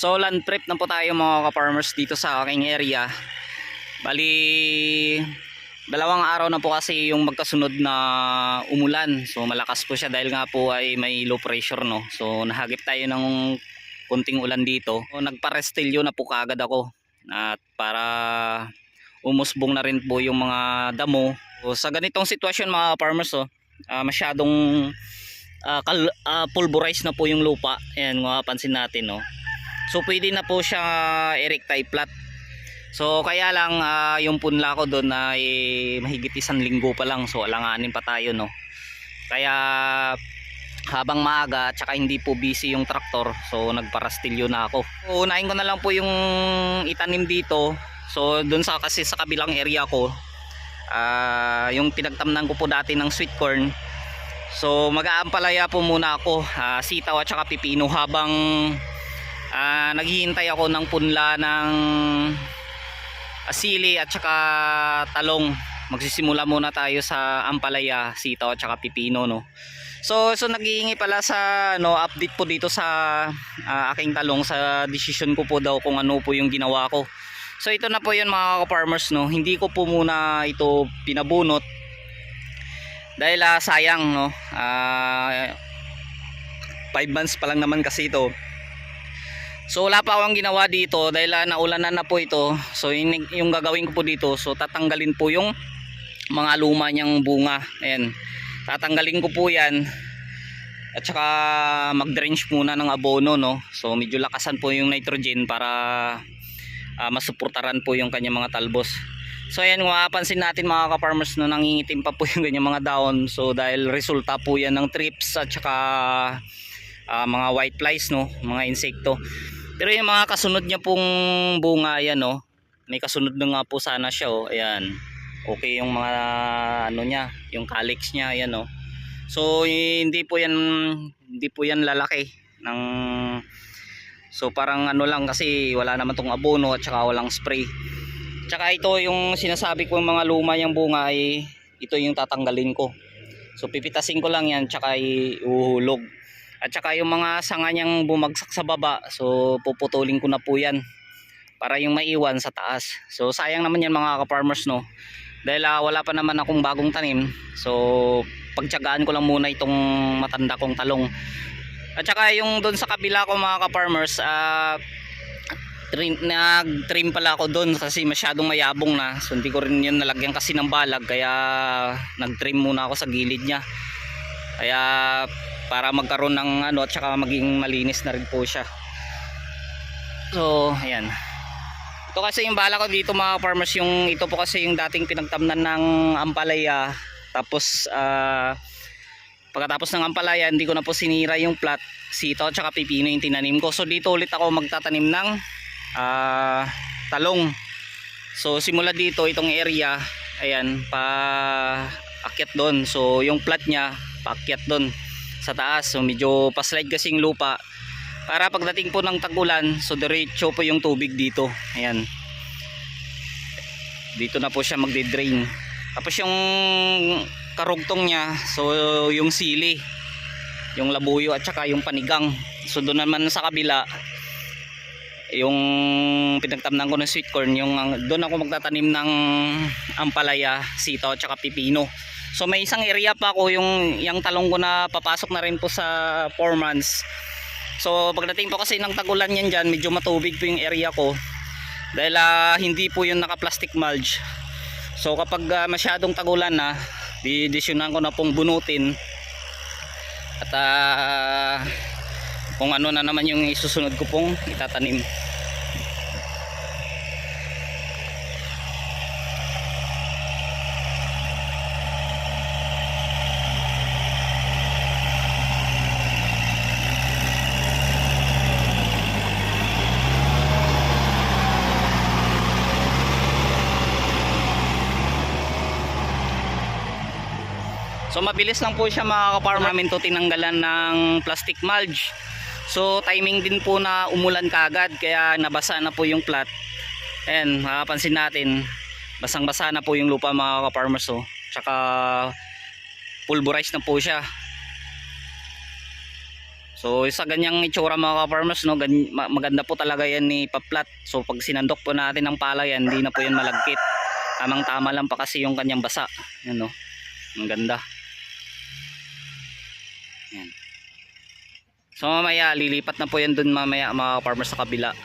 So land prep na po tayo mga ka-farmers dito sa aking area. Bali dalawang araw na po kasi yung magkasunod na umulan. So malakas po siya dahil nga po ay may low pressure no. So nahagip tayo ng kunting ulan dito. So, nagpa-restilyo na po kaagad ako at para umusbong na rin po yung mga damo. So, sa ganitong sitwasyon mga farmers oh, ah, masyadong kal- ah, pulverized na po yung lupa. Ayan, mapapansin natin no. So pwede na po siya erect type plat. So kaya lang ah, yung punla ko doon ay mahigit isang linggo pa lang. So alanganin pa tayo no. Kaya habang maaga at saka hindi po busy yung traktor so nagparastilyo na ako. So, unahin ko na lang po yung itanim dito. So doon sa kasi sa kabilang area ko ah, yung pinagtamnan ko po dati ng sweet corn. So mag-aampalaya po muna ako ah, sitaw at saka pipino habang ah, naghihintay ako ng punla ng asili at saka talong magsisimula muna tayo sa ampalaya, sitaw at saka pipino no. So so naghihingi pala sa no update po dito sa ah, aking talong sa decision ko po daw kung ano po yung ginawa ko. So ito na po 'yan mga farmers no. Hindi ko po muna ito pinabunot dahil ah, sayang no. Ah 5 months pa lang naman kasi ito. So wala pa akong ginawa dito dahil uh, naulanan na po ito. So yung, gagawin ko po dito, so tatanggalin po yung mga luma niyang bunga. Ayan. Tatanggalin ko po 'yan. At saka mag-drench muna ng abono no. So medyo lakasan po yung nitrogen para uh, masuportaran po yung kanyang mga talbos. So ayan mapapansin natin mga ka-farmers no nangingitim pa po yung kanyang mga dahon. So dahil resulta po yan ng trips at saka ah, mga white flies no, mga insekto. Pero yung mga kasunod niya pong bunga ayan no. May kasunod na nga po sana siya oh. Ayan. Okay yung mga ano niya, yung calyx niya ayan no. So hindi po yan hindi po yan lalaki ng So parang ano lang kasi wala naman tong abono at saka walang spray. Tsaka ito yung sinasabi ko mga luma yung bunga ay ito yung tatanggalin ko. So pipitasin ko lang yan tsaka iuhulog. At saka yung mga sanga niyang bumagsak sa baba, so puputulin ko na po yan para yung maiwan sa taas. So sayang naman yan mga ka-farmers no. Dahil ah, wala pa naman akong bagong tanim. So pagtyagaan ko lang muna itong matanda kong talong. At saka yung doon sa kabila ko mga ka-farmers, trim, nag-trim pala ako doon kasi masyadong mayabong na. So hindi ko rin yun nalagyan kasi ng balag kaya nag-trim muna ako sa gilid niya. Kaya para magkaroon ng ano at saka maging malinis na rin po siya. So, ayan. Ito kasi yung bala ko dito mga farmers yung ito po kasi yung dating pinagtamnan ng ampalaya. Tapos ah pagkatapos ng ampalaya hindi ko na po sinira yung plat sitaw at saka pipino yung tinanim ko. So dito ulit ako magtatanim ng ah, talong. So simula dito itong area ayan pa akyat doon. So yung plat niya paakyat doon sa taas. So medyo pa-slide kasing lupa. Para pagdating po ng tagulan, so diretso po yung tubig dito. Ayan. Dito na po siya magde-drain. Tapos yung karugtong niya, so yung sili, yung labuyo at saka yung panigang. So doon naman sa kabila, yung pinagtamnan ko ng sweet corn, yung doon ako magtatanim ng ampalaya, sitaw at saka pipino. So may isang area pa ako yung yung talong ko na papasok na rin po sa 4 months. So pagdating po kasi ng tagulan yan dyan, medyo matubig po yung area ko. Dahil ah, hindi po yung naka-plastic mulch. So kapag ah, masyadong tagulan na, didesyonan ko na pong bunutin. At ah, kung ano na naman yung isusunod ko pong itatanim. So mabilis lang po siya mga ka-farm namin to tinanggalan ng plastic mulch. So timing din po na umulan kagad kaya nabasa na po yung plat. Ayan, makapansin natin basang-basa na po yung lupa mga ka-farmers oh. Tsaka pulverized na po siya. So sa ganyang itsura mga ka-farmers no, gan- ma- maganda po talaga yan ni paplat. So pag sinandok po natin ng palay yan, hindi na po yan malagkit. Tamang tama lang pa kasi yung kanyang basa. Yan no. Ang ganda. So mamaya lilipat na po yan dun mamaya mga farmers sa kabila.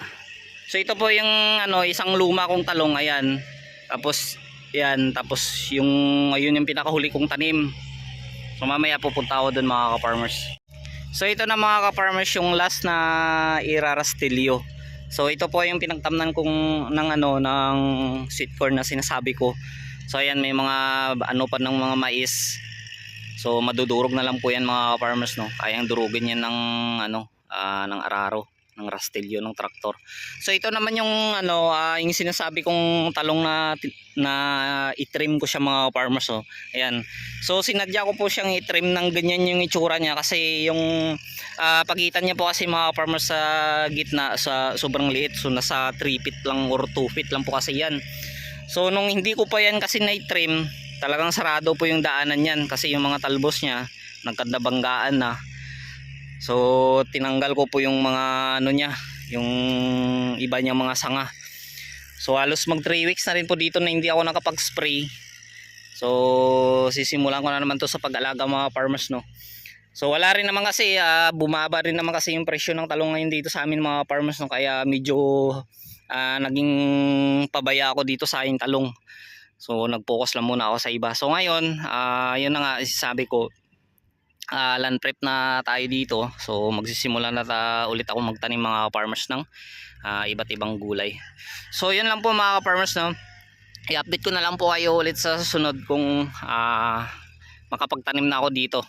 So ito po yung ano isang luma kong talong ayan. Tapos yan tapos yung ayun yung pinakahuli kong tanim. So mamaya pupunta ako dun mga ka-farmers. So ito na mga ka-farmers yung last na irarastilyo. So ito po yung pinagtamnan kong ng ano ng sweet corn na sinasabi ko. So ayan may mga ano pa ng mga mais. So madudurog na lang po yan mga farmers no. Kayang durugin yan ng ano ah, ng araro ng rastilyo ng traktor. So ito naman yung ano ah, yung sinasabi kong talong na na itrim ko siya mga farmers oh. Ayan. So sinadya ko po siyang itrim ng ganyan yung itsura niya kasi yung ah, pagitan niya po kasi mga farmers sa gitna sa sobrang liit. So nasa 3 feet lang or 2 feet lang po kasi yan. So nung hindi ko pa yan kasi na-trim, talagang sarado po yung daanan yan kasi yung mga talbos niya nagkandabanggaan na. So tinanggal ko po yung mga ano niya, yung iba niya mga sanga. So halos mag 3 weeks na rin po dito na hindi ako nakapag-spray. So sisimulan ko na naman to sa pag-alaga mga farmers no. So wala rin naman kasi ah, bumaba rin naman kasi yung presyo ng talong ngayon dito sa amin mga farmers no kaya medyo ah, naging pabaya ako dito sa aking talong. So nag-focus lang muna ako sa iba. So ngayon, ah yun na nga sabi ko, ah, land prep na tayo dito. So magsisimula na ta ulit ako magtanim mga farmers ng ah, iba't ibang gulay. So yun lang po mga farmers no. I-update ko na lang po kayo ulit sa susunod kung ah, makapagtanim na ako dito.